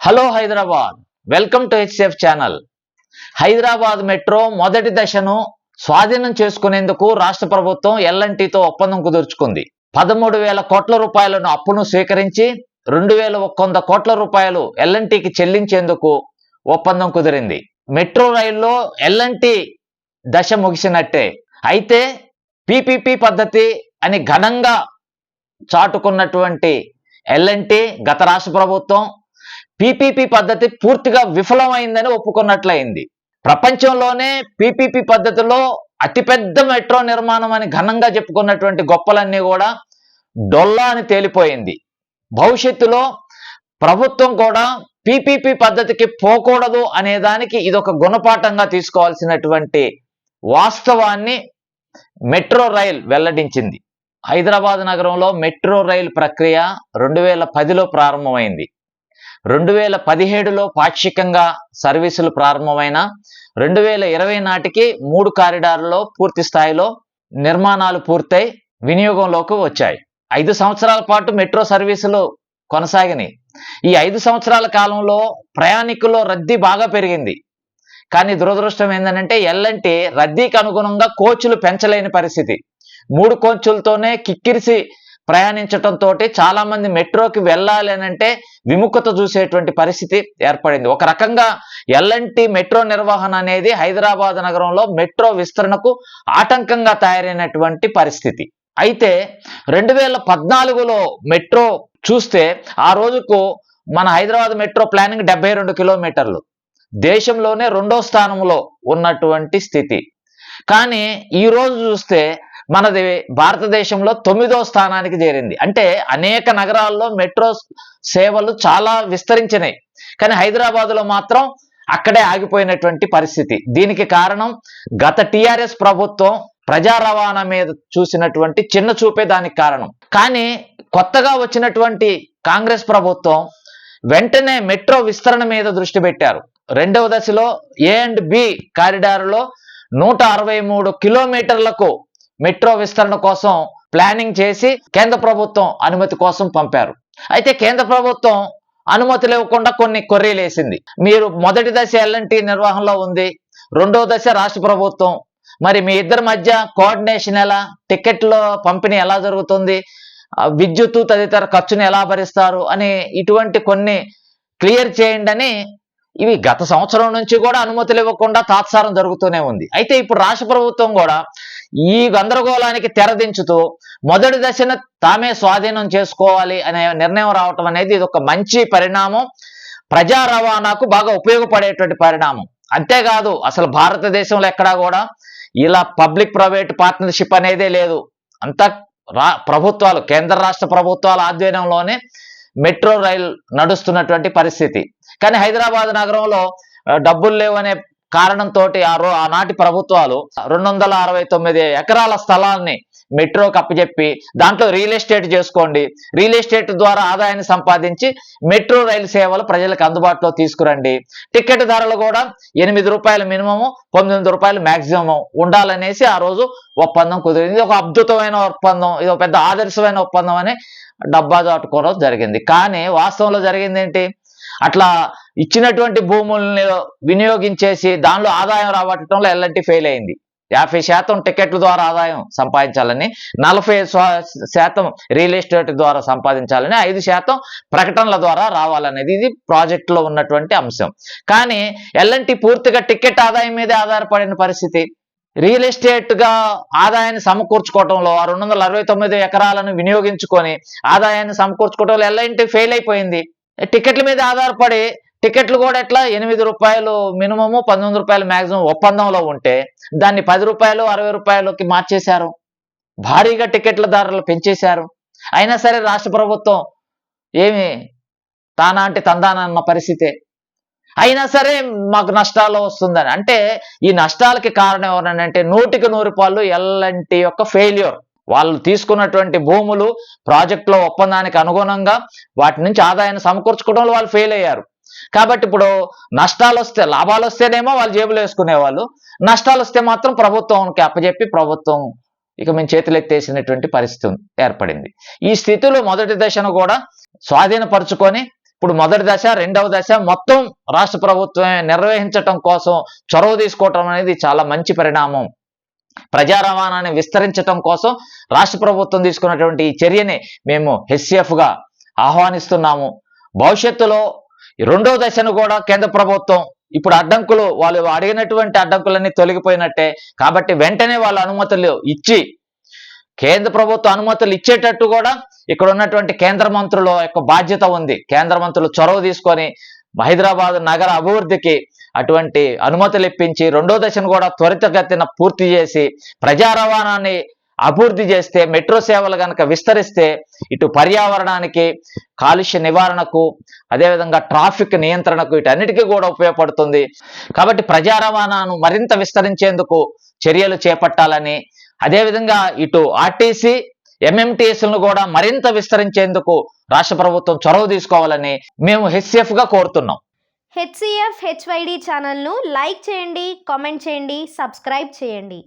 Hello Hyderabad. Welcome to HCF channel. Hyderabad metro మొదటి దశను స్వాధీనం చేసుకునేందుకు రాష్ట్ర ప్రభుత్వం ఎల్ఎన్టీతో ఒప్పందం కుదుర్చుకుంది. పదమూడు వేల కోట్ల రూపాయలను అప్పును స్వీకరించి రెండు వేల వంద కోట్ల రూపాయలు ఎల్ఎన్టీకి చెల్లించేందుకు ఒప్పందం కుదిరింది. మెట్రో రైల్లో ఎల్ఎన్టీ దశ ముగిసినట్టే. అయితే పీపీపీ పద్ధతి అని ఘనంగా చాటుకున్నటువంటి ఎల్ఎన్టీ గత రాష్ట్ర ప్రభుత్వం పీపీపీ పద్ధతి పూర్తిగా విఫలమైందని ఒప్పుకున్నట్లయింది. ప్రపంచంలోనే పీపీపీ పద్ధతిలో అతిపెద్ద మెట్రో నిర్మాణం అని ఘనంగా చెప్పుకున్నటువంటి గొప్పలన్నీ కూడా డొల్లా అని తేలిపోయింది. భవిష్యత్తులో ప్రభుత్వం కూడా పీపీపీ పద్ధతికి పోకూడదు అనే దానికి ఇదొక గుణపాఠంగా తీసుకోవాల్సినటువంటి వాస్తవాన్ని మెట్రో రైల్ వెల్లడించింది. హైదరాబాద్ నగరంలో మెట్రో రైల్ ప్రక్రియ రెండు వేల పదిలో ప్రారంభమైంది. రెండు వేల పదిహేడులో పాక్షికంగా సర్వీసులు ప్రారంభమైన రెండు వేల ఇరవై నాటికి మూడు కారిడార్లలో పూర్తి స్థాయిలో నిర్మాణాలు పూర్తయి వినియోగంలోకి వచ్చాయి. ఐదు సంవత్సరాల పాటు మెట్రో సర్వీసులు కొనసాగినాయి ఈ ఐదు సంవత్సరాల కాలంలో ప్రయాణికుల రద్దీ బాగా పెరిగింది. కానీ దురదృష్టం ఏంటంటే ఎల్లంటే రద్దీకి అనుగుణంగా కోచ్లు పెంచలేని పరిస్థితి. మూడు కోచ్లతోనే కిక్కిరిసి ప్రయాణించటంతో చాలామంది మెట్రోకి వెళ్ళాలి అని అంటే విముఖత చూసేటువంటి పరిస్థితి ఏర్పడింది. ఒక రకంగా ఎల్ఎన్టీ మెట్రో నిర్వహణ అనేది హైదరాబాద్ నగరంలో మెట్రో విస్తరణకు ఆటంకంగా తయారైనటువంటి పరిస్థితి. అయితే రెండు వేల పద్నాలుగులో మెట్రో చూస్తే ఆ రోజుకు మన హైదరాబాద్ మెట్రో ప్లానింగ్ డెబ్బై రెండు కిలోమీటర్లు. దేశంలోనే రెండో స్థానంలో ఉన్నటువంటి స్థితి. కానీ ఈ రోజు చూస్తే మనది భారతదేశంలో తొమ్మిదో స్థానానికి చేరింది. అంటే అనేక నగరాల్లో మెట్రో సేవలు చాలా విస్తరించినాయి. కానీ హైదరాబాదులో మాత్రం అక్కడే ఆగిపోయినటువంటి పరిస్థితి. దీనికి కారణం గత టిఆర్ఎస్ ప్రభుత్వం ప్రజా రవాణా మీద చూసినటువంటి చిన్న చూపే దానికి కారణం. కానీ కొత్తగా వచ్చినటువంటి కాంగ్రెస్ ప్రభుత్వం వెంటనే మెట్రో విస్తరణ మీద దృష్టి పెట్టారు. రెండవ దశలో ఏ అండ్ బి కారిడార్లో నూట అరవై మూడు కిలోమీటర్లకు మెట్రో విస్తరణ కోసం ప్లానింగ్ చేసి కేంద్ర ప్రభుత్వం అనుమతి కోసం పంపారు. అయితే కేంద్ర ప్రభుత్వం అనుమతులు ఇవ్వకుండా కొన్ని కొర్రీలు వేసింది. మీరు మొదటి దశ ఎల్ఎన్టీ నిర్వహణలో ఉంది రెండో దశ రాష్ట్ర ప్రభుత్వం. మరి మీ ఇద్దరి మధ్య కోఆర్డినేషన్ ఎలా టికెట్ల పంపిణీ ఎలా జరుగుతుంది విద్యుత్తు తదితర ఖర్చును ఎలా భరిస్తారు అని ఇటువంటి కొన్ని క్లియర్ చేయండి అని ఇవి గత సంవత్సరం నుంచి కూడా అనుమతులు ఇవ్వకుండా తాత్సారం జరుగుతూనే ఉంది. అయితే ఇప్పుడు రాష్ట్ర ప్రభుత్వం కూడా ఈ గందరగోళానికి తెరదించుతూ మొదటి దశను తామే స్వాధీనం చేసుకోవాలి అనే నిర్ణయం రావటం అనేది ఇది ఒక మంచి పరిణామం. ప్రజా రవాణాకు బాగా ఉపయోగపడేటువంటి పరిణామం. అంతేకాదు అసలు భారతదేశంలో ఎక్కడా కూడా ఇలా పబ్లిక్ ప్రైవేట్ పార్ట్నర్షిప్ అనేదే లేదు. అంతా రా ప్రభుత్వాలు కేంద్ర రాష్ట్ర ప్రభుత్వాల ఆధ్వర్యంలోనే మెట్రో రైల్ నడుస్తున్నటువంటి పరిస్థితి. కానీ హైదరాబాద్ నగరంలో డబ్బులు లేవనే కారణంతో ఆ రో ఆనాటి ప్రభుత్వాలు రెండు వందల అరవై తొమ్మిది ఎకరాల స్థలాన్ని మెట్రోకి అప్పచెప్పి దాంట్లో రియల్ ఎస్టేట్ చేసుకోండి. రియల్ ఎస్టేట్ ద్వారా ఆదాయాన్ని సంపాదించి మెట్రో రైలు సేవలు ప్రజలకు అందుబాటులో తీసుకురండి. టికెట్ ధరలు కూడా ఎనిమిది రూపాయల మినిమము తొమ్మిది రూపాయలు మాక్సిమం ఉండాలనేసి ఆ రోజు ఒప్పందం కుదిరింది. ఇది ఒక అద్భుతమైన ఒప్పందం ఇది ఒక పెద్ద ఆదర్శమైన ఒప్పందం అని డబ్బా దాటుకోవడం జరిగింది. కానీ వాస్తవంలో జరిగింది ఏంటి? అట్లా ఇచ్చినటువంటి భూముల్ని వినియోగించేసి దానిలో ఆదాయం రాబట్టడంలో ఎల్ఎన్టీ ఫెయిల్ అయింది. యాభై శాతం టికెట్ల ద్వారా ఆదాయం సంపాదించాలని నలభై శాతం రియల్ ఎస్టేట్ ద్వారా సంపాదించాలని ఐదు శాతం ప్రకటనల ద్వారా రావాలనేది ఇది ప్రాజెక్టులో ఉన్నటువంటి అంశం. కానీ ఎల్ఎన్టీ పూర్తిగా టికెట్ ఆదాయం మీదే ఆధారపడిన పరిస్థితి. రియల్ ఎస్టేట్గా ఆదాయాన్ని సమకూర్చుకోవడంలో ఆ రెండు వందల అరవై తొమ్మిది ఎకరాలను వినియోగించుకొని ఆదాయాన్ని సమకూర్చుకోవడంలో ఎల్ఎన్టీ ఫెయిల్ అయిపోయింది. టికెట్ల మీద ఆధారపడి టికెట్లు కూడా ఎట్లా? ఎనిమిది రూపాయలు మినిమము పంతొమ్మిది రూపాయలు మ్యాక్సిమం ఒప్పందంలో ఉంటే దాన్ని పది రూపాయలు అరవై రూపాయలకి మార్చేశారు. భారీగా టికెట్ల ధరలు పెంచేశారు. అయినా సరే రాష్ట్ర ప్రభుత్వం ఏమి తానా అంటే తందానన్న పరిస్థితే. అయినా సరే మాకు నష్టాలు వస్తుందని. అంటే ఈ నష్టాలకి కారణం ఎవరనంటే నూటికి నూరు రూపాయలు ఎల్లంటి యొక్క ఫెయిల్యూర్. వాళ్ళు తీసుకున్నటువంటి భూములు ప్రాజెక్టులో ఒప్పందానికి అనుగుణంగా వాటి నుంచి ఆదాయాన్ని సమకూర్చుకోవడంలో వాళ్ళు ఫెయిల్ అయ్యారు. కాబట్టి ఇప్పుడు నష్టాలు వస్తే లాభాలు వస్తేనేమో వాళ్ళు జేబులో వేసుకునేవాళ్ళు. నష్టాలు వస్తే మాత్రం ప్రభుత్వంకి అప్పచెప్పి ప్రభుత్వం ఇక మేము చేతులెత్తేసినటువంటి పరిస్థితి ఏర్పడింది. ఈ స్థితిలో మొదటి దశను కూడా స్వాధీనపరుచుకొని ఇప్పుడు మొదటి దశ రెండవ దశ మొత్తం రాష్ట్ర ప్రభుత్వమే నిర్వహించటం కోసం చొరవ తీసుకోవటం అనేది చాలా మంచి పరిణామం. ప్రజా రవాణాన్ని విస్తరించటం కోసం రాష్ట్ర ప్రభుత్వం తీసుకున్నటువంటి ఈ చర్యని మేము గా ఆహ్వానిస్తున్నాము. భవిష్యత్తులో ఈ దశను కూడా కేంద్ర ప్రభుత్వం ఇప్పుడు అడ్డంకులు వాళ్ళు అడిగినటువంటి అడ్డంకులన్నీ తొలగిపోయినట్టే. కాబట్టి వెంటనే వాళ్ళ అనుమతులు ఇచ్చి కేంద్ర ప్రభుత్వ అనుమతులు ఇచ్చేటట్టు కూడా ఇక్కడ ఉన్నటువంటి కేంద్ర మంత్రుల యొక్క బాధ్యత ఉంది. కేంద్ర మంత్రులు చొరవ తీసుకొని హైదరాబాద్ నగర అభివృద్ధికి అటువంటి అనుమతులు ఇప్పించి రెండో దశను కూడా త్వరితగతిన పూర్తి చేసి ప్రజా రవాణాన్ని అభివృద్ధి చేస్తే మెట్రో సేవలు కనుక విస్తరిస్తే ఇటు పర్యావరణానికి కాలుష్య నివారణకు అదేవిధంగా ట్రాఫిక్ నియంత్రణకు వీటన్నిటికీ కూడా ఉపయోగపడుతుంది. కాబట్టి ప్రజా రవాణాను మరింత విస్తరించేందుకు చర్యలు చేపట్టాలని అదేవిధంగా ఇటు ఆర్టీసీ ఎంఎంటీఎస్లను కూడా మరింత విస్తరించేందుకు రాష్ట్ర ప్రభుత్వం చొరవ తీసుకోవాలని మేము హెచ్సిఎఫ్గా కోరుతున్నాం. హెచ్సిఎఫ్ హెచ్వైడి ఛానల్ను లైక్ చేయండి కామెంట్ చేయండి సబ్స్క్రైబ్ చేయండి.